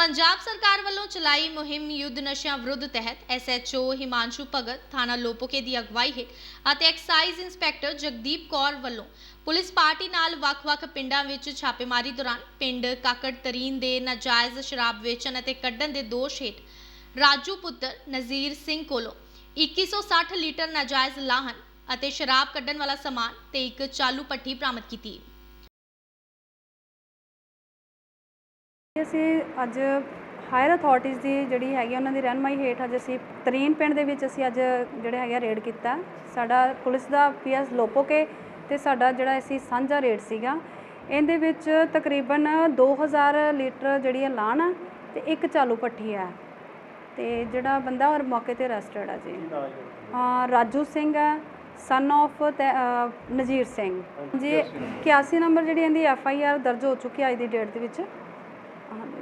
ਪੰਜਾਬ ਸਰਕਾਰ ਵੱਲੋਂ ਚਲਾਈ ਮੁਹਿੰਮ ਯੁੱਧ ਨਸ਼ਿਆਂ ਵਿਰੁੱਧ ਤਹਿਤ ਐਸਐਚਓ ਹਿਮਾਂਸ਼ੂ ਭਗਤ, ਥਾਣਾ ਲੋਪੋਕੇ ਦੀ ਅਗਵਾਈ ਹੇਠ ਅਤੇ ਐਕਸਾਈਜ਼ ਇੰਸਪੈਕਟਰ ਜਗਦੀਪ ਕੌਰ ਵੱਲੋਂ ਪੁਲਿਸ ਪਾਰਟੀ ਨਾਲ ਵੱਖ-ਵੱਖ ਪਿੰਡਾਂ ਵਿੱਚ ਛਾਪੇਮਾਰੀ ਦੌਰਾਨ ਪਿੰਡ ਕਾਕੜ ਤਰੀਨ ਦੇ ਨਾਜਾਇਜ਼ ਸ਼ਰਾਬ ਵੇਚਣ ਅਤੇ ਕੱਢਣ ਦੇ ਦੋਸ਼ ਹੇਠ ਰਾਜੂ ਪੁੱਤਰ ਨਜ਼ੀਰ ਸਿੰਘ ਕੋਲੋਂ 2160 ਲੀਟਰ ਨਾਜਾਇਜ਼ ਲਾਹਨ ਅਤੇ ਸ਼ਰਾਬ ਕੱਢਣ ਵਾਲਾ ਸਮਾਨ ਤੇ ਇੱਕ ਚਾਲੂ ਪੱਠੀ ਬਰਾਮਦ ਕੀਤੀ। ਅਸੀਂ ਅੱਜ ਹਾਇਰ ਅਥਾਰਟੀਜ਼ ਦੀ ਜਿਹੜੀ ਹੈਗੀ ਉਹਨਾਂ ਦੀ ਰਹਿਨਮਾਈ ਹੇਠ ਅੱਜ ਅਸੀਂ ਤਰੀਨ ਪਿੰਡ ਦੇ ਵਿੱਚ ਅਸੀਂ ਅੱਜ ਜਿਹੜੇ ਹੈਗਾ ਰੇਡ ਕੀਤਾ। ਸਾਡਾ ਪੁਲਿਸ ਦਾ ਪੀਐਸ ਲੋਪੋਕੇ ਤੇ ਸਾਡਾ ਜਿਹੜਾ ਅਸੀਂ ਸਾਂਝਾ ਰੇਡ ਸੀਗਾ। ਇਹਦੇ ਵਿੱਚ ਤਕਰੀਬਨ 2000 ਲੀਟਰ ਜਿਹੜੀ ਹੈ ਲਾਣ ਆ ਤੇ ਇੱਕ ਚਾਲੂ ਪੱਠੀ ਆ। ਤੇ ਜਿਹੜਾ ਬੰਦਾ ਔਰ ਮੌਕੇ ਤੇ ਅਰੈਸਟਡ ਆ ਜੀ। ਹਾਂ ਰਾਜੂ ਸਿੰਘ ਹੈ ਸਨ of ਨਜ਼ੀਰ ਸਿੰਘ। ਜੀ 81 ਨੰਬਰ। ਜਿਹੜੀ ਇਹਦੀ ਐਫ ਆਈ ਆਰ ਦਰਜ ਹੋ ਚੁੱਕੀ ਹੈ ਅੱਜ ਦੀ ਡੇਟ ਦੇ ਵਿੱਚ। Amém.